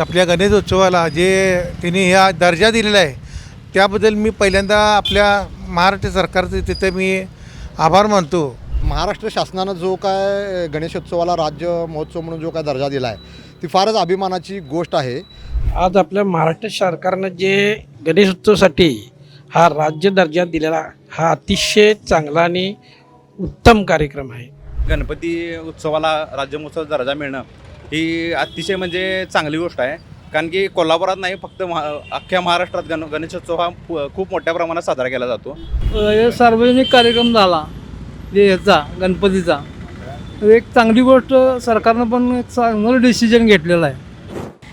आपल्या गणेशोत्सवाला जे तिने ह्या दर्जा दिलेला आहे त्याबद्दल मी पहिल्यांदा आपल्या महाराष्ट्र सरकारचे तिथे मी आभार मानतो. महाराष्ट्र शासनानं जो काय गणेशोत्सवाला राज्य महोत्सव म्हणून जो काय दर्जा दिला आहे ती फारच अभिमानाची गोष्ट आहे. आज आपल्या महाराष्ट्र सरकारनं जे गणेशोत्सवासाठी हा राज्य दर्जा दिलेला हा अतिशय चांगला आणि उत्तम कार्यक्रम आहे. गणपती उत्सवाला राज्य महोत्सव दर्जा मिळणं ही अतिशय म्हणजे चांगली गोष्ट आहे. कारण की कोल्हापुरात नाही फक्त महा अख्ख्या महाराष्ट्रात गण गणेशोत्सव हा पु- खूप मोठ्या प्रमाणात साजरा केला जातो. हे सार्वजनिक कार्यक्रम झाला जे ह्याचा गणपतीचा. एक चांगली गोष्ट सरकारनं पण एक चांगलं डिसिजन घेतलेलं आहे.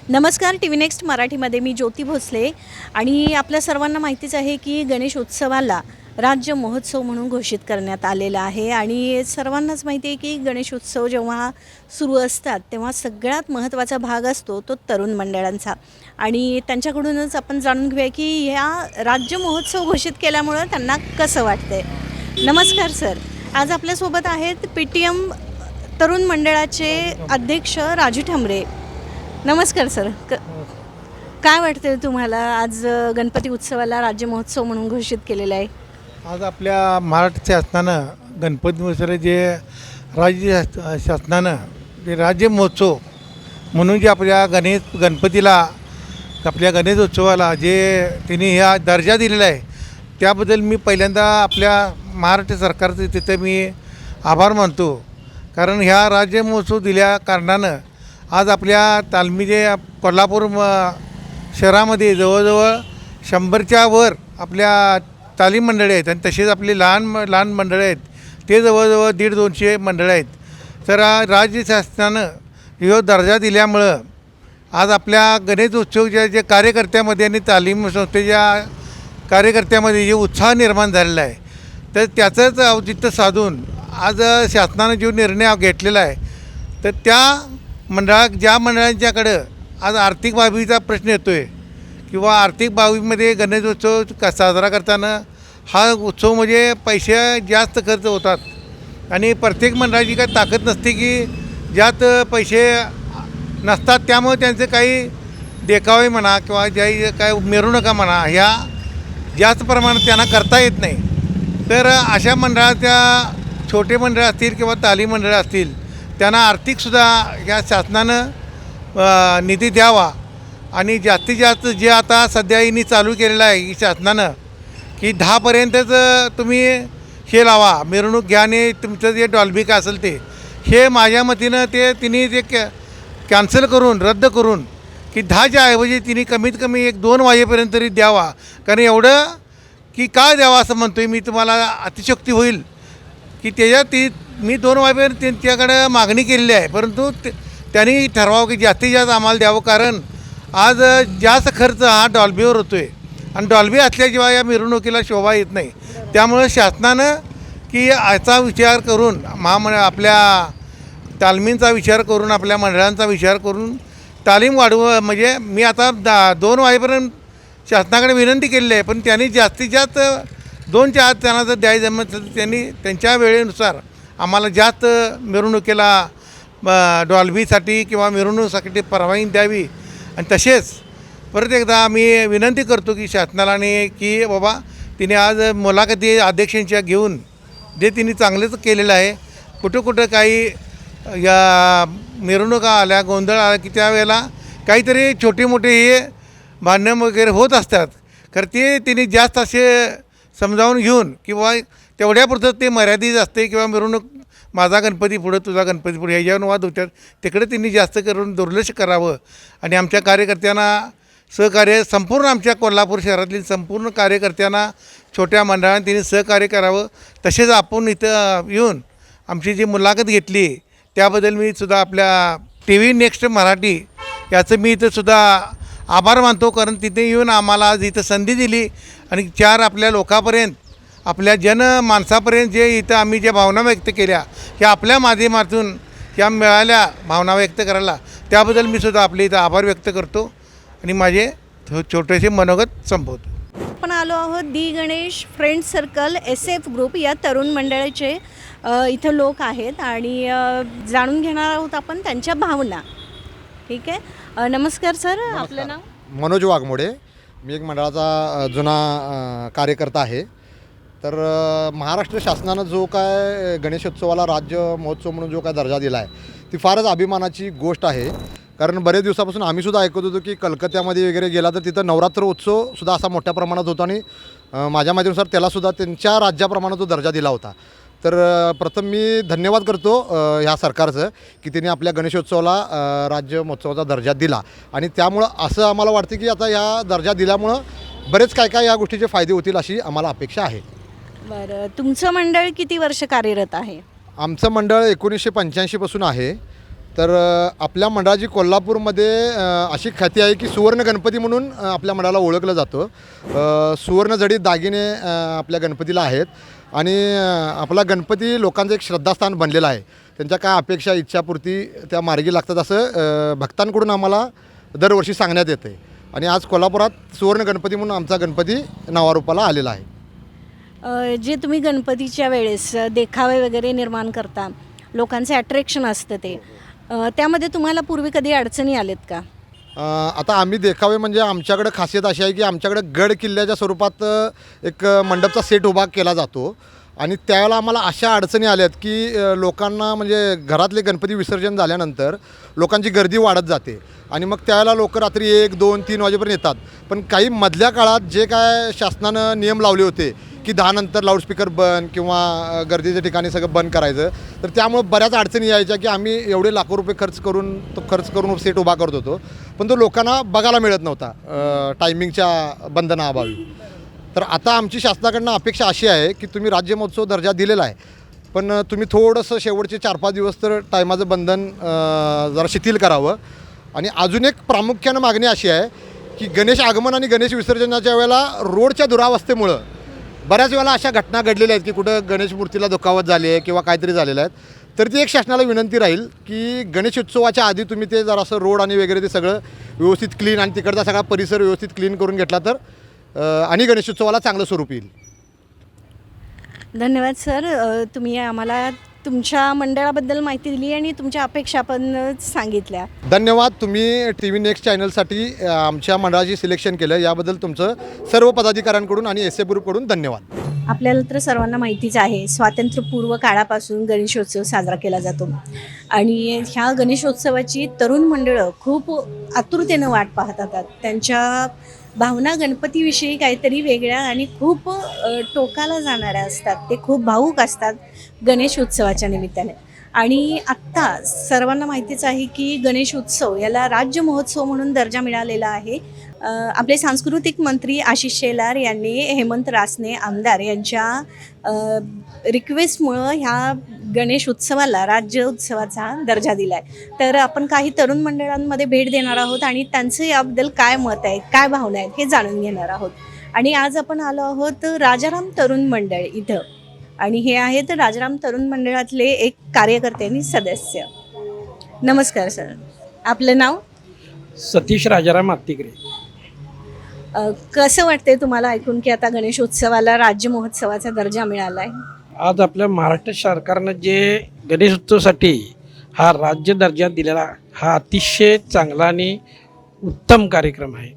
नमस्कार टी व्ही नेक्स्ट मराठीमध्ये मी ज्योती भोसले. आणि आपल्या सर्वांना माहितीच आहे की गणेश उत्सवाला राज्य महोत्सव म्हणून घोषित करण्यात आलेला आहे. आणि सर्वांनाच माहिती आहे की गणेश उत्सव जेव्हा सुरू असतात तेव्हा सगळ्यात महत्त्वाचा भाग असतो तो तरुण मंडळांचा. आणि त्यांच्याकडूनच आपण जाणून घेऊया की ह्या राज्य महोत्सव घोषित केल्यामुळं त्यांना कसं वाटतंय. नमस्कार सर. आज आपल्यासोबत आहेत पी टी एम तरुण मंडळाचे अध्यक्ष राजू ठमरे. नमस्कार सर. क काय वाटतं तुम्हाला आज गणपती उत्सवाला राज्य महोत्सव म्हणून घोषित केलेला आहे? आज आपल्या महाराष्ट्र शासनानं गणपती महोत्सव जे राज्य शास- शासनानं जे राज्य महोत्सव म्हणून जे आपल्या गणेश गणपतीला आपल्या गणेशोत्सवाला जे तिने ह्या दर्जा दिलेला आहे त्याबद्दल मी पहिल्यांदा आपल्या महाराष्ट्र सरकारचे तिथे मी आभार मानतो. कारण ह्या राज्य महोत्सव दिल्या कारणानं आज आपल्या तालमी जे कोल्हापूर म शहरामध्ये जवळजवळ शंभरच्या वर आपल्या तालीम मंडळी आहेत आणि तसेच आपली लहान म लहान मंडळं आहेत. ते जवळजवळ दीड दोनशे मंडळं आहेत. तर राज्य शासनानं यो दर्जा दिल्यामुळं आज आपल्या गणेश उत्सवच्या जे कार्यकर्त्यामध्ये आणि तालीम संस्थेच्या कार्यकर्त्यामध्ये जे उत्साह निर्माण झालेला आहे. तर त्याचंच औचित्य साधून आज शासनानं जो निर्णय घेतलेला आहे तर त्या मंडळा ज्या मंडळांच्याकडं आज आर्थिक बाबीचा प्रश्न येतो आहे किंवा आर्थिक बाबीमध्ये गणेशोत्सव क साजरा करताना हा उत्सव म्हणजे पैसे जास्त खर्च होतात. आणि प्रत्येक मंडळाची काही ताकद नसते की ज्यात पैसे नसतात त्यामुळे त्यांचे काही देखावे म्हणा किंवा ज्या काय मिरवणुका म्हणा ह्या जास्त प्रमाणात त्यांना करता येत नाही. तर अशा मंडळाच्या छोटे मंडळ असतील किंवा तालीम मंडळं असतील त्यांना आर्थिकसुद्धा या शासनानं निधी द्यावा. आणि जास्तीत जास्त जे आता सध्या यांनी चालू केलेलं आहे की शासनानं की दहापर्यंतच तुम्ही हे लावा मिरवणूक घ्या आणि तुमचं जे डॉल्बिक असेल ते. हे माझ्या मतीनं ते तिने ते कॅ कॅन्सल करून रद्द करून की दहाच्या ऐवजी तिने कमीत कमी एक दोन वाजेपर्यंत तरी द्यावा. कारण एवढं की का द्यावा असं म्हणतो आहे मी तुम्हाला अतिशक्ती होईल की त्याच्यात ती मी दोन वाजेपर्यंत त्यांच्याकडं मागणी केलेली आहे. परंतु ते- त्यांनी ठरवावं की जास्तीत जास्त आम्हाला द्यावं कारण आज जास्त खर्च हा डॉल्बीवर होतो आहे आणि डॉल्बी असल्याशिवाय या मिरवणुकीला शोभा येत नाही. त्यामुळं शासनानं की याचा विचार करून महामंडळ आपल्या तालमींचा विचार करून आपल्या मंडळांचा विचार करून तालीम वाढव म्हणजे मी आता दा दोन वाजेपर्यंत शासनाकडे विनंती केलेली आहे पण त्यांनी जास्तीत जास्त दोनच्या आत त्यांना जर द्यायचं म्हटलं तर त्यांनी त्यांच्या वेळेनुसार आम्हाला जास्त मिरवणुकीला डॉल्बीसाठी किंवा मिरवणुकीसाठी परवानगी द्यावी आणि तसेच परत एकदा आम्ही विनंती करतो की शासनाला आणि की बाबा तिने आज मुलाखती अध्यक्षांच्या घेऊन जे तिने चांगलंच केलेलं आहे कुठं कुठं काही या मिरवणुका आल्या गोंधळ आला की त्यावेळेला काहीतरी छोटे मोठे हे भांडणं वगैरे होत असतात. खरं ते तिने जास्त असे समजावून घेऊन किंवा तेवढ्यापुरतं ते मर्यादित असते किंवा मिरवणूक माझा गणपती पुढं तुझा गणपती पुढे ह्याच्यावर वाद होत्यात. तिकडे त्यांनी जास्त करून दुर्लक्ष करावं. आणि आमच्या कार्यकर्त्यांना सहकार्य संपूर्ण आमच्या कोल्हापूर शहरातील संपूर्ण कार्यकर्त्यांना छोट्या मंडळाने त्यांनी सहकार्य करावं. तसेच आपण इथं येऊन आमची जी मुलाखत घेतली त्याबद्दल मी सुद्धा आपल्या टी व्ही नेक्स्ट मराठी याचं मी इथं सुद्धा आभार मानतो. कारण तिथे येऊन आम्हाला आज इथं संधी दिली आणि चार आपल्या लोकांपर्यंत आपल्या जन माणसापर्यंत जे इथं आम्ही ज्या भावना व्यक्त केल्या ह्या आपल्या माध्यमातून ह्या मिळाल्या भावना व्यक्त करायला त्याबद्दल मी सुद्धा आपले इथं आभार व्यक्त करतो आणि माझे थो- छोटेसे मनोगत संपवतो. आपण आलो आहोत the Ganesh friend circle S F group या तरुण मंडळाचे इथं लोक आहेत आणि जाणून घेणार आहोत आपण त्यांच्या भावना. ठीक आहे? नमस्कार सर आपलं नाव? मनोज वाघमोडे. मी एक मंडळाचा जुना कार्यकर्ता आहे. तर महाराष्ट्र शासनानं जो काय गणेशोत्सवाला राज्य महोत्सव म्हणून जो काय दर्जा दिला आहे ती फारच अभिमानाची गोष्ट आहे. कारण बरेच दिवसापासून आम्हीसुद्धा ऐकत होतो की कलकत्त्यामध्ये वगैरे गेला तर तिथं नवरात्र उत्सव सुद्धा असा मोठ्या प्रमाणात होता आणि माझ्या माहितीनुसार त्यालासुद्धा त्यांच्या राज्याप्रमाणे तो दर्जा दिला होता. तर प्रथम मी धन्यवाद करतो ह्या सरकारचं की त्यांनी आपल्या गणेशोत्सवाला राज्य महोत्सवाचा दर्जा दिला. आणि त्यामुळं असं आम्हाला वाटतं की आता ह्या दर्जा दिल्यामुळं बरेच काय काय या गोष्टीचे फायदे होतील अशी आम्हाला अपेक्षा आहे. बरं तुमचं मंडळ किती वर्ष कार्यरत आहे? आमचं मंडळ एकोणीसशे पंच्याऐंशीपासून आहे. तर आपल्या मंडळाची कोल्हापूरमध्ये अशी ख्याती आहे की सुवर्ण गणपती म्हणून आपल्या मंडळाला ओळखलं जातं. सुवर्णजडीत सुवर्ण दागिने आपल्या गणपतीला आहेत. आणि आपला गणपती लोकांचं एक श्रद्धास्थान बनलेलं आहे. त्यांच्या काय अपेक्षा इच्छापूर्ती त्या मार्गी लागतात असं भक्तांकडून आम्हाला दरवर्षी सांगण्यात येतं आहे आणि आज कोल्हापुरात सुवर्ण गणपती म्हणून आमचा गणपती नावारूपाला आलेला आहे. जे तुम्ही गणपतीच्या वेळेस देखावे वगैरे निर्माण करता लोकांचे अट्रॅक्शन असतं ते. त्यामध्ये तुम्हाला पूर्वी कधी अडचणी आलेत का? आता आम्ही देखावे म्हणजे आमच्याकडे खासियत अशी आहे की आमच्याकडे गड किल्ल्याच्या स्वरूपात एक मंडपचा सेट उभा केला जातो. आणि त्यावेळेला आम्हाला अशा अडचणी आल्यात की लोकांना म्हणजे घरातले गणपती विसर्जन झाल्यानंतर लोकांची गर्दी वाढत जाते. आणि मग त्यावेळेला लोक रात्री एक दोन तीन वाजेपर्यंत येतात. पण काही मधल्या काळात जे काय शासनानं नियम लावले होते की दहानंतर लाऊडस्पीकर बंद किंवा गर्दीच्या ठिकाणी सगळं बंद करायचं तर त्यामुळे बऱ्याच अडचणी यायच्या की आम्ही एवढे लाखो रुपये खर्च करून तो खर्च करून सेट उभा करत होतो. पण तो लोकांना बघायला मिळत नव्हता टायमिंगच्या बंधनाअभावी. तर आता आमची शासनाकडनं अपेक्षा अशी आहे की तुम्ही राज्य महोत्सव दर्जा दिलेला आहे. पण तुम्ही थोडंसं शेवटचे चार पाच दिवस तर टायमाचं बंधन जरा शिथिल करावं. आणि अजून एक प्रामुख्यानं मागणी अशी आहे की गणेश आगमन आणि गणेश विसर्जनाच्या वेळेला रोडच्या दुरावस्थेमुळं बऱ्याच वेळेला अशा घटना घडलेल्या आहेत की कुठं गणेश मूर्तीला दुखावत झाली आहे किंवा काहीतरी झालेलं आहेत तर ती एक शासनाला विनंती राहील की गणेशोत्सवाच्या आधी तुम्ही ते जरासं रोड आणि वगैरे ते सगळं व्यवस्थित क्लीन आणि तिकडचा सगळा परिसर व्यवस्थित क्लीन करून घेतला तर आणि गणेशोत्सवाला चांगलं स्वरूप येईल. धन्यवाद सर. तुम्ही आम्हाला तुमच्या मंडळाबद्दल माहिती दिली आणि तुमच्या अपेक्षा पण सांगितल्या. धन्यवाद. तुम्ही टी व्ही नेक्स्ट चॅनलसाठी आमच्या मंडळाची सिलेक्शन केलं. याबद्दल तुमचं सर्व पदाधिकाऱ्यांकडून आणि एस ए ग्रुपकडून धन्यवाद. आपल्याला तर सर्वांना माहितीच आहे स्वातंत्र्यपूर्व काळापासून गणेशोत्सव साजरा केला जातो. आणि ह्या गणेशोत्सवाची तरुण मंडळं खूप आतुरतेनं वाट पाहतात त्यांच्या भावना गणपतीविषयी काहीतरी वेगळ्या आणि खूप टोकाला जाणाऱ्या असतात. ते खूप भाऊक असतात गणेश उत्सवाच्या निमित्ताने. आणि आत्ता सर्वांना माहितीच आहे की गणेश उत्सव याला राज्य महोत्सव म्हणून दर्जा मिळालेला आहे. आपले सांस्कृतिक मंत्री आशिष शेलार यांनी हेमंत रासने आमदार यांच्या रिक्वेस्टमुळं ह्या गणेश उत्सवाला राज्य उत्सवाचा दर्जा दिला आहे तर आपण काही तरुण मंडळांमध्ये भेट देणार आहोत आणि त्यांचं याबद्दल काय मत आहे काय भावना आहेत हे जाणून घेणार आहोत. आणि आज आपण आलो आहोत राजाराम तरुण मंडळ इथं. आणि हे आहेत राजाराम तरुण मंडळातले एक कार्यकर्ते आणि सदस्य. नमस्कार सर. आपलं नाव? सतीश राजाराम आत्तिकरे अ, कसं वाटतंय तुम्हाला ऐकून की आता गणेशोत्सवाला राज्य महोत्सवाचा दर्जा मिळाला आहे आज आपल्या महाराष्ट्र सरकारनं जे गणेशोत्सवासाठी हा राज्य दर्जा दिलेला हा अतिशय चांगला आणि उत्तम कार्यक्रम आहे.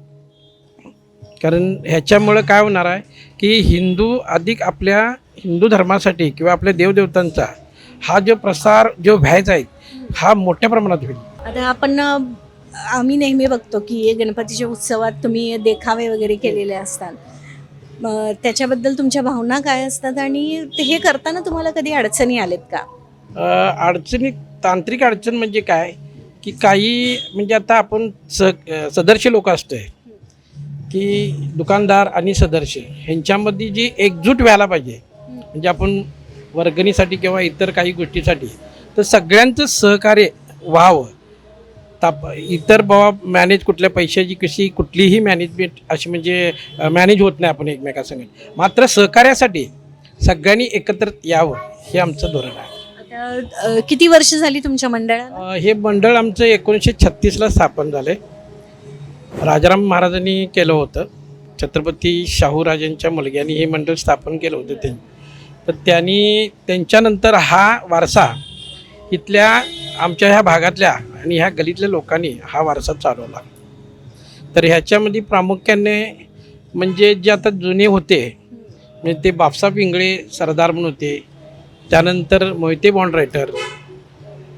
कारण ह्याच्यामुळं काय होणार आहे की हिंदू अधिक आपल्या हिंदू धर्मासाठी किंवा आपल्या देवदेवतांचा हा जो प्रसार जो व्हायचा आहे हा मोठ्या प्रमाणात होईल. आता आपण आम्ही नेहमी बघतो की गणपतीच्या उत्सवात तुम्ही देखावे वगैरे केलेले असतात. त्याच्याबद्दल तुमच्या भावना काय असतात आणि ते हे करताना तुम्हाला कधी अडचणी आलेत का? अडचणी तांत्रिक अडचण म्हणजे काय? की काही म्हणजे आता आपण स सदर्श लोक असतोय. की दुकानदार आणि सदर्श ह्यांच्यामध्ये जी एकजूट व्हायला पाहिजे. म्हणजे आपण वर्गणीसाठी किंवा इतर काही गोष्टीसाठी तर सगळ्यांचं सहकार्य व्हावं. ताप इतर बाबा मॅनेज कुठल्या पैशाची कशी कुठलीही मॅनेजमेंट अशी म्हणजे मॅनेज होत नाही आपण एकमेकासंगत मात्र सहकार्यासाठी सगळ्यांनी एकत्र यावं हे आमचं धोरण आहे. आता किती वर्ष झाली तुमच्या मंडळाला अ, हे मंडळ आमचं एकोणीसशे छत्तीसला स्थापन झाले राजाराम महाराजांनी केलं होतं. छत्रपती शाहूराजांच्या मुलग्यांनी हे मंडळ स्थापन केलं होतं त्यांनी तर त्यांनी त्यांच्यानंतर हा वारसा इथल्या आमच्या ह्या भागातल्या आणि ह्या गलीतल्या लोकांनी हा वारसा चालवला. तर ह्याच्यामध्ये प्रामुख्याने म्हणजे जे आता जुने होते म्हणजे ते बापसा पिंगळे सरदार म्हणून होते त्यानंतर मोहिते बॉन्ड रायटर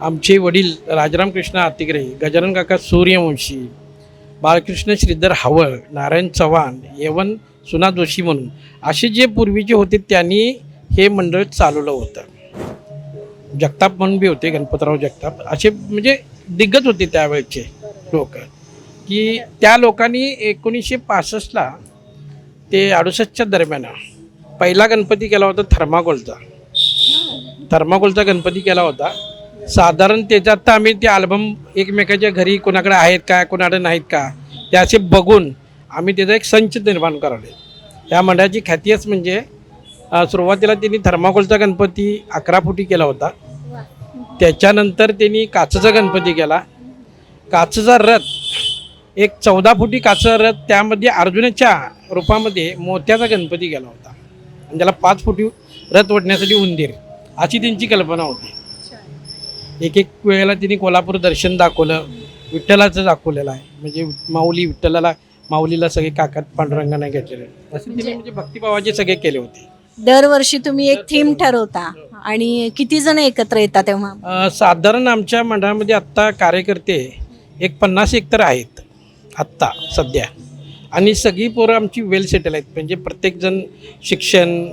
आमचे वडील राजाराम कृष्ण आतिग्रे गजानन काका सूर्यवंशी बाळकृष्ण श्रीधर हावळ नारायण चव्हाण यवन सुना जोशी म्हणून असे जे पूर्वीचे होते त्यांनी हे मंडळ चालवलं होतं. जगताप म्हणून बी होते गणपतराव जगताप. असे म्हणजे दिग्गज होते त्यावेळचे लोक. की त्या लोकांनी एकोणीसशे पासष्टला ते अडुसष्टच्या दरम्यान पहिला गणपती केला होता थर्माकोलचा. थर्माकोलचा गणपती केला होता. साधारण त्याच्यात तर आम्ही ते अल्बम एकमेकाच्या घरी कोणाकडे आहेत का कोणाकडे नाहीत का ते असे बघून आम्ही त्याचा एक संच निर्माण करावे या मंडळाची ख्यातीच म्हणजे सुरुवातीला त्यांनी थर्माकोलचा गणपती अकरा फुटी केला होता. त्याच्यानंतर त्यांनी काचेचा गणपती केला. काचेचा रथ एक चौदा फुटी काचेचा रथ त्यामध्ये अर्जुनाच्या रूपामध्ये मोत्याचा गणपती केला होता. आणि त्याला पाच फुटी रथ ओढण्यासाठी उंदीर अशी त्यांची कल्पना होती. एक एक वेळेला तिने कोल्हापूर दर्शन दाखवलं विठ्ठलाचं दाखवलेलं आहे. म्हणजे माऊली विठ्ठलाला माऊलीला सगळे काकात पांडुरंगाने घेतलेले. असे तिने म्हणजे भक्तिभावाचे सगळे केले होते. दरवर्षी तुम्ही एक थीम ठरवता आणि किती जण एकत्र येतात तेव्हा? अ, साधारण आमच्या मंडळामध्ये आत्ता कार्यकर्ते एक पन्नास एक तर आहेत आत्ता सध्या. आणि सगळी पोरं आमची वेल सेटल आहेत. म्हणजे प्रत्येकजण शिक्षण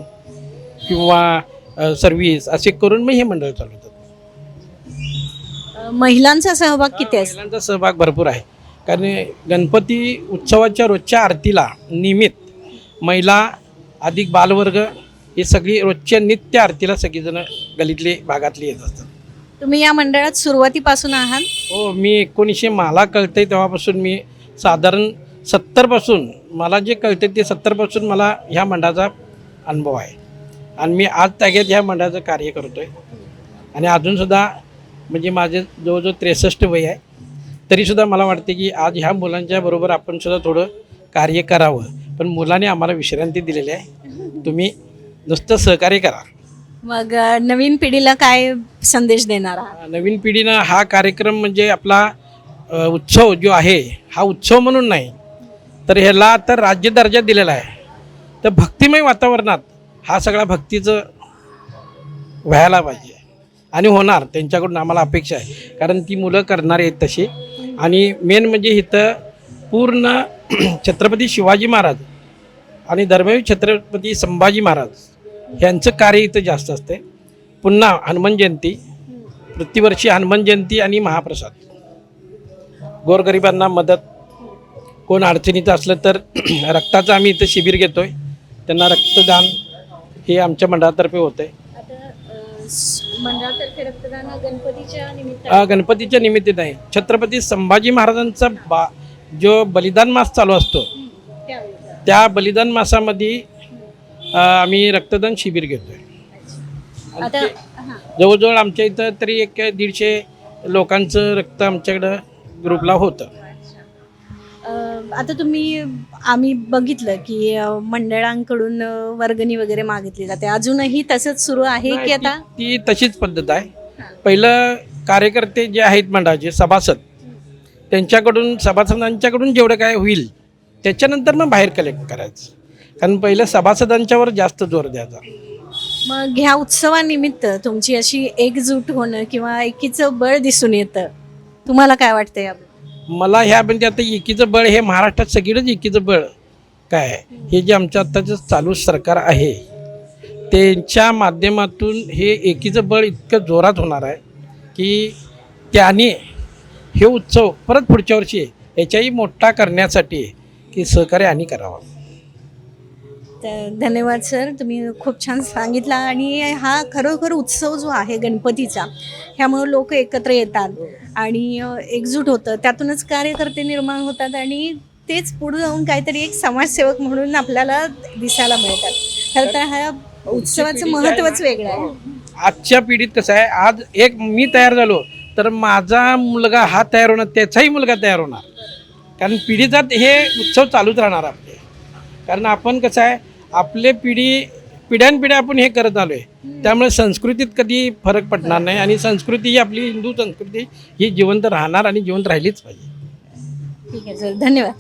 किंवा सर्व्हिस असे करून मग हे मंडळ चालवतात अ, महिलांचा सहभाग किती असतो? महिलांचा सहभाग भरपूर आहे. कारण गणपती उत्सवाच्या रोजच्या आरतीला निमित्त महिला अधिक बालवर्ग हे सगळी रोजच्या नित्य आरतीला सगळीजण गलीतले भागातले येत असतात. तुम्ही या मंडळात सुरुवातीपासून आहात? हो मी एकोणीसशे मला कळते तेव्हापासून मी साधारण सत्तरपासून मला जे कळते ते सत्तरपासून मला ह्या मंडळाचा अनुभव आहे. आणि मी आज त्याग्यात ह्या मंडळाचं कार्य करतो आहे आणि अजूनसुद्धा म्हणजे माझे जवळजवळ त्रेसष्ट वय आहे. तरीसुद्धा मला वाटते की आज ह्या मुलांच्या बरोबर आपण सुद्धा थोडं कार्य करावं. पण मुलांनी आम्हाला विश्रांती दिलेली आहे. तुम्ही नुसतं सहकार्य करा. मग अ, नवीन पिढीला काय संदेश देणार आहात? नवीन पिढीनं हा कार्यक्रम म्हणजे आपला अ, उत्सव जो आहे हा उत्सव म्हणून नाही तर ह्याला तर राज्य दर्जा दिलेला आहे. तर भक्तिमय वातावरणात हा सगळा भक्तीचं व्हायला पाहिजे. आणि होणार त्यांच्याकडून आम्हाला अपेक्षा आहे. कारण ती मुलं करणारे आहेत तशी. आणि मेन म्हणजे इथं पूर्ण छत्रपती शिवाजी महाराज आणि धर्मवीर छत्रपती संभाजी महाराज यांचं कार्य इथं जास्त असते पुन्हा हनुमान जयंती प्रतिवर्षी हनुमान जयंती आणि महाप्रसाद. गोरगरिबांना मदत. कोण अडचणीचं असलं तर रक्ताचं आम्ही इथं शिबिर घेतोय. त्यांना रक्तदान हे आमच्या मंडळातर्फे होतं आहे मंडळातर्फे रक्तदान गणपतीच्या गणपतीच्या निमित्त नाही छत्रपती संभाजी महाराजांचा बा जो बलिदान मास चालू असतो त्या बलिदान मासामध्ये आम्ही रक्तदान शिबिर घेतोय. आणि आता ते- हां. जवळजवळ आमच्या इथं तरी एक दीडशे लोकांचं रक्त आमच्याकडं ग्रुपला होतं. आता तुम्ही आम्ही बघितलं की मंडळांकडून वर्गणी वगैरे मागितली जाते. अजूनही तसंच सुरू आहे की आता? ती तशीच पद्धत आहे. पहिलं कार्यकर्ते जे आहेत मंडळाचे सभासद त्यांच्याकडून सभासदांच्याकडून जेवढं काय होईल त्याच्यानंतर मग बाहेर कलेक्ट करायचं. कारण पहिलं सभासदांच्यावर जास्त जोर द्यायचा. मग ह्या उत्सवानिमित्त तुमची अशी एकजूट होणं किंवा एकीचं बळ दिसून येतं. तुम्हाला काय वाटतं या मला ह्या म्हणजे आता एकीचं बळ हे महाराष्ट्रात सगळीकडंच एकीचं बळ काय आहे? हे जे आमचं आत्ताचं चालू सरकार आहे त्यांच्या माध्यमातून हे एकीचं बळ इतकं जोरात होणार आहे की त्याने हे उत्सव परत पुढच्या वर्षी याच्याही मोठा करण्यासाठी की सहकार्य आणि करावं. तर धन्यवाद सर. तुम्ही खूप छान सांगितला आणि हा खरोखर उत्सव जो आहे गणपतीचा ह्यामुळे लोक एकत्र येतात आणि एकजूट होतं. त्यातूनच कार्यकर्ते निर्माण होतात आणि तेच पुढे जाऊन काहीतरी एक समाजसेवक म्हणून आपल्याला दिसायला मिळतात. खरं तर ह्या उत्सवाचं महत्त्वच वेगळं आहे. आजच्या पिढीत कसं आहे आज एक मी तयार झालो तर माझा मुलगा हा तयार होणार त्याचाही मुलगा तयार होणार. कारण पिढीजात हे उत्सव चालूच राहणार आपले. कारण आपण कसं आहे आपले पिढी पिढ्यानपिढ्या आपण हे करत आलो आहे त्यामुळे संस्कृतीत कधी फरक पडणार नाही आणि संस्कृती ही आपली हिंदू संस्कृती ही जिवंत राहणार आणि जिवंत राहिलीच पाहिजे. ठीक आहे सर धन्यवाद.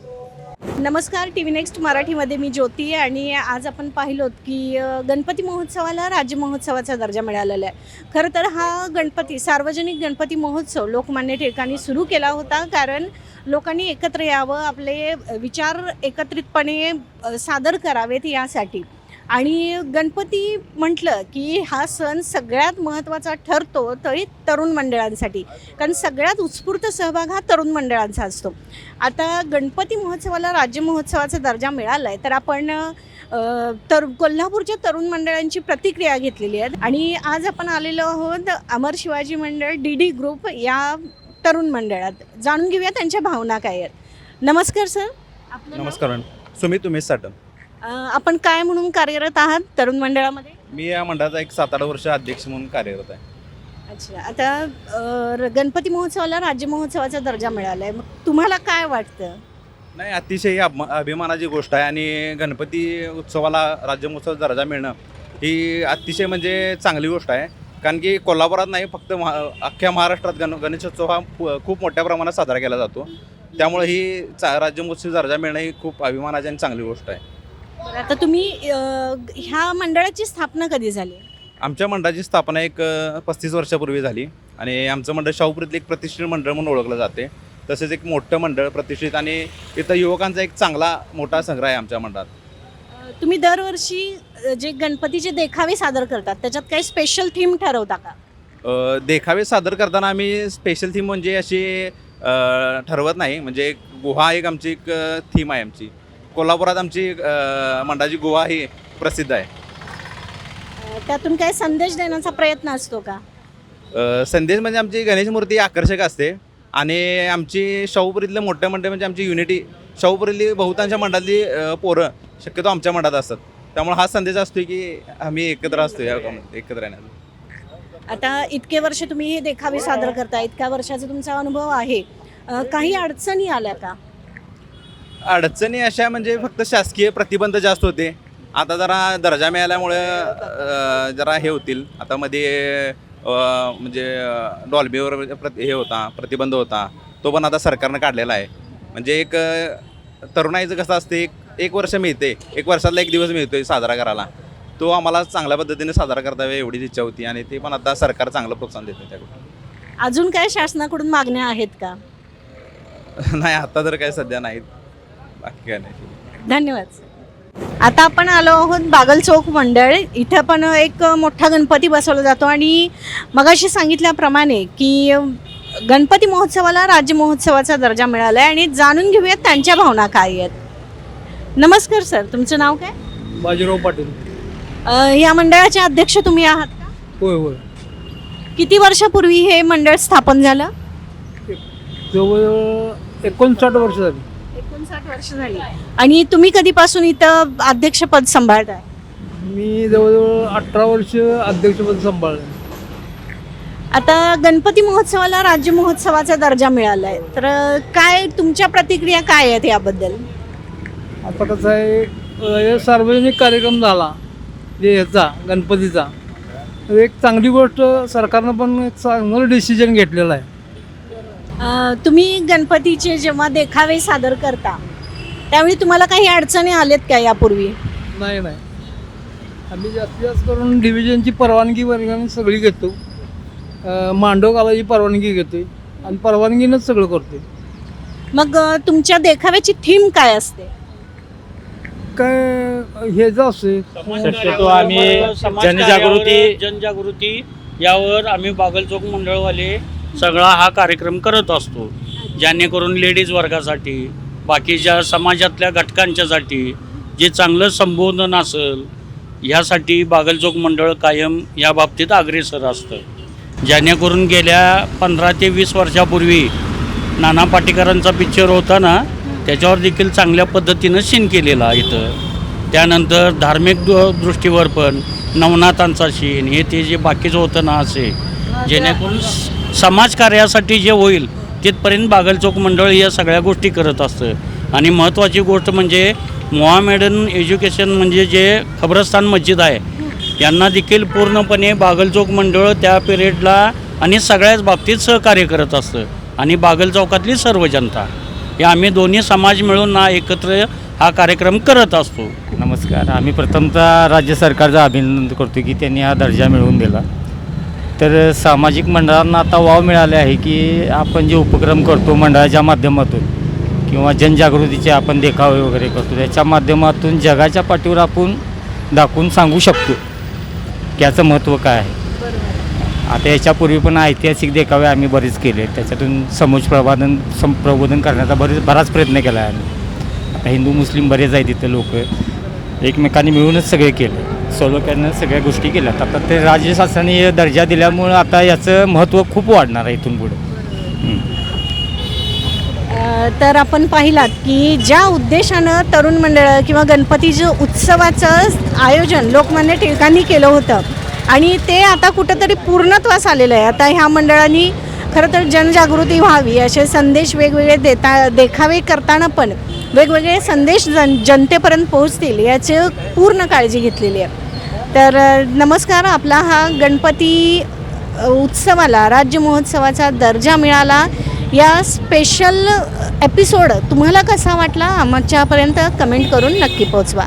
नमस्कार टी व्ही नेक्स्ट मराठीमध्ये मी ज्योती आहे आणि आज आपण पाहिलोत की गणपती महोत्सवाला राज्य महोत्सवाचा दर्जा मिळालेला आहे. खरं तर हा गणपती सार्वजनिक गणपती महोत्सव लोकमान्य ठिकाणी सुरू केला होता कारण लोकांनी एकत्र यावं आपले विचार एकत्रितपणे सादर करावेत यासाठी. आणि गणपती म्हटलं की हा सण सगळ्यात महत्त्वाचा ठरतो तरी तरुण मंडळांसाठी. कारण सगळ्यात उत्स्फूर्त सहभाग हा तरुण मंडळांचा असतो. आता गणपती महोत्सवाला राज्य महोत्सवाचा दर्जा मिळाला आहे तर आपण तर कोल्हापूरच्या तरुण मंडळांची प्रतिक्रिया घेतलेली आहे. आणि आज आपण आलेलो आहोत अमर शिवाजी मंडळ डी डी ग्रुप या तरुण मंडळात. जाणून घेऊया त्यांच्या भावना काय आहेत. नमस्कार सर. आपलं नमस्कार सुमित उमेश साटम अ, आपण काय म्हणून कार्यरत आहात तरुण मंडळामध्ये? मी या मंडळाचा एक सात आठ वर्ष अध्यक्ष म्हणून कार्यरत आहे. अच्छा आता अ, र- गणपती महोत्सवाला राज्य महोत्सवाचा दर्जा मिळाला आहे मग तुम्हाला काय वाटतं? नाही अतिशय अभ अभिमानाची गोष्ट आहे आणि गणपती उत्सवाला राज्य महोत्सव दर्जा मिळणं ही अतिशय म्हणजे चांगली गोष्ट आहे. कारण की कोल्हापुरात नाही फक्त महा अख्ख्या महाराष्ट्रात गण गणेशोत्सव हा पु- खूप मोठ्या प्रमाणात साजरा केला जातो. त्यामुळे ही चा राज्य महोत्सव दर्जा मिळणं ही खूप अभिमानाची आणि चांगली गोष्ट आहे. बरं, आता तुम्ही अ, ह्या मंडळाची स्थापना कधी झाली? आमच्या मंडळाची स्थापना एक पस्तीस वर्षापूर्वी झाली. आणि आमचं मंडळ शाहूपुरीतलं एक प्रतिष्ठित मंडळ म्हणून ओळखलं जाते. तसेच एक मोठं मंडळ प्रतिष्ठित आणि इथं युवकांचा एक चांगला मोठा संग्रह आहे आमच्या मंडळात. अ, तुम्ही दरवर्षी अ, जे गणपतीचे देखावे सादर करतात त्याच्यात काही स्पेशल थीम ठरवता का? अ, देखावे सादर करताना आम्ही स्पेशल थीम म्हणजे अशी अ, ठरवत नाही. म्हणजे एक गुहा एक आमची एक थीम आहे आमची. कोल्हापुरात आमची मंडळाची गुहा ही प्रसिद्ध आहे. त्यातून काही संदेश देण्याचा प्रयत्न असतो का? संदेश म्हणजे आमची गणेश मूर्ती आकर्षक असते. आणि आमची शाहूपुरीतलं मोठं मंडळ म्हणजे आमची युनिटी शाहूपुरीतली बहुतांश मंडळातली पोरं शक्यतो आमच्या मंडळात असतात. त्यामुळे हा संदेश असतो की आम्ही एकत्र असतो या एकत्र येण्यात. आता इतके वर्ष तुम्ही हे देखावे सादर करता इतक्या वर्षाचा तुमचा अनुभव आहे. काही अडचणी आल्या का? अडचणी अशा म्हणजे फक्त शासकीय प्रतिबंध जास्त होते. आता जरा दर्जा मिळाल्यामुळे जरा हे होतील. आता मध्ये म्हणजे डॉल्बीवर प्रति हे होता प्रतिबंध होता. तो पण आता सरकारनं काढलेला आहे. म्हणजे एक तरुणाईचं कसं असते एक एक वर्ष मिळते. एक वर्षातला एक दिवस मिळतोय साजरा करायला. तो आम्हाला चांगल्या पद्धतीने साजरा करता यावा एवढीच इच्छा होती आणि ते पण आता सरकार चांगलं प्रोत्साहन देते त्याकडून अजून काय शासनाकडून मागण्या आहेत का? नाही आता तर काय सध्या नाहीत. बाकी काय नाही. धन्यवाद. आता आपण आलो आहोत बागल चौक मंडळ. इथं पण एक मोठा गणपती बसवला जातो आणि मगाशी सांगितल्याप्रमाणे की गणपती महोत्सवाला राज्य महोत्सवाचा दर्जा मिळाला आहे आणि जाणून घेऊयात त्यांच्या भावना काय आहेत. नमस्कार सर तुमचं नाव काय? बाजीराव पाटील. अ, या मंडळाचे अध्यक्ष तुम्ही आहात का? होय होय. किती वर्षापूर्वी हे मंडळ स्थापन झालं? जवळ एकोणसाठ वर्ष झाली. एकोणसाठ वर्ष झाली. आणि तुम्ही कधीपासून इथं अध्यक्षपद सांभाळताय? मी जवळजवळ अठरा वर्ष अध्यक्षपद सांभाळलं. आता गणपती महोत्सवाला राज्य महोत्सवाचा दर्जा मिळाला आहे तर काय तुमच्या प्रतिक्रिया काय आहेत याबद्दल? आता कसं आहे अ, सार्वजनिक कार्यक्रम झाला जे ह्याचा गणपतीचा. तर एक चांगली गोष्ट सरकारनं पण एक चांगलं डिसिजन घेतलेलं आहे. तुम्ही गणपतीचे जेव्हा देखावे सादर करता त्यावेळी तुम्हाला काही अडचणी आल्यात का यापूर्वी? नाही नाही. आम्ही जास्तीत जास्त करून डिव्हिजनची परवानगी वर्गाने सगळी घेतो. मांडव घालायची परवानगी घेतोय आणि परवानगीनंच सगळं करतोय मग तुमच्या देखाव्याची थीम काय असते? काय हे जे असते शक्यतो आम्ही जनजागृती जनजागृती यावर आम्ही बागलचौक मंडळवाले सगळा हा कार्यक्रम करत असतो. जेणेकरून लेडीज वर्गासाठी बाकीच्या समाजातल्या घटकांच्यासाठी जे चांगलं संबोधन असेल ह्यासाठी बागलचोक मंडळ कायम या बाबतीत अग्रेसर असतं. जेणेकरून गेल्या पंधरा ते वीस वर्षापूर्वी नाना पाटेकरांचा पिक्चर होता ना त्याच्यावर देखील चांगल्या पद्धतीनं सीन केलेला इथं. त्यानंतर धार्मिक दृ दृष्टीवर पण नवनाथांचा शीन हे ते जे बाकीचं होतं ना असे जेणेकरून समाजकार्यासाठी जे होईल तिथपर्यंत बागलचौक मंडळ या सगळ्या गोष्टी करत असतं. आणि महत्त्वाची गोष्ट म्हणजे मोहामेडन एज्युकेशन म्हणजे जे खबरस्तान मस्जिद आहे यांना देखील पूर्णपणे बागलचौक मंडळ त्या पिरियडला आणि सगळ्याच बाबतीत सहकार्य करत असतं. आणि बागल चौकातली सर्व जनता हे आम्ही दोन्ही समाज मिळून ना एकत्र हा कार्यक्रम करत असतो. नमस्कार. आम्ही प्रथमतः राज्य सरकारचा अभिनंदन करतो की त्यांनी हा दर्जा मिळवून दिला. तर सामाजिक मंडळांना आता वाव मिळाले आहे की आपण जे उपक्रम करतो मंडळाच्या माध्यमातून किंवा जनजागृतीचे आपण देखावे वगैरे करतो त्याच्या माध्यमातून जगाच्या पाठीवर आपण दाखवून सांगू शकतो की याचं महत्त्व काय आहे. आता याच्यापूर्वी पण ऐतिहासिक देखावे आम्ही बरेच केले. त्याच्यातून समोज प्रबोधन सम प्रबोधन करण्याचा बरेच बराच प्रयत्न केला आहे आम्ही. आता हिंदू मुस्लिम बरेच आहेत तिथे लोक. एकमेकांनी मिळूनच सगळे केले. सोलोक्यानं सगळ्या गोष्टी केल्यात आता ते राज्य शासनाने दर्जा दिल्यामुळं आता याचं महत्त्व खूप वाढणार आहे इथून पुढे. तर आपण पाहिलात की ज्या उद्देशानं तरुण मंडळं किंवा गणपतीचं उत्सवाचं आयोजन लोकमान्य टिळकांनी केलं होतं आणि ते आता कुठंतरी पूर्णत्वास आलेलं आहे. आता ह्या मंडळांनी खरं तर जनजागृती व्हावी असे संदेश वेगवेगळे देता देखावे करताना पण वेगवेगळे संदेश जन जनतेपर्यंत पोहोचतील याची पूर्ण काळजी घेतलेली आहे. तर नमस्कार आपला हा गणपती उत्सवाला राज्य महोत्सवाचा दर्जा मिळाला. या स्पेशल एपिसोड तुम्हाला कसा वाटला? आमच्यापर्यंत कमेंट करून नक्की पोचवा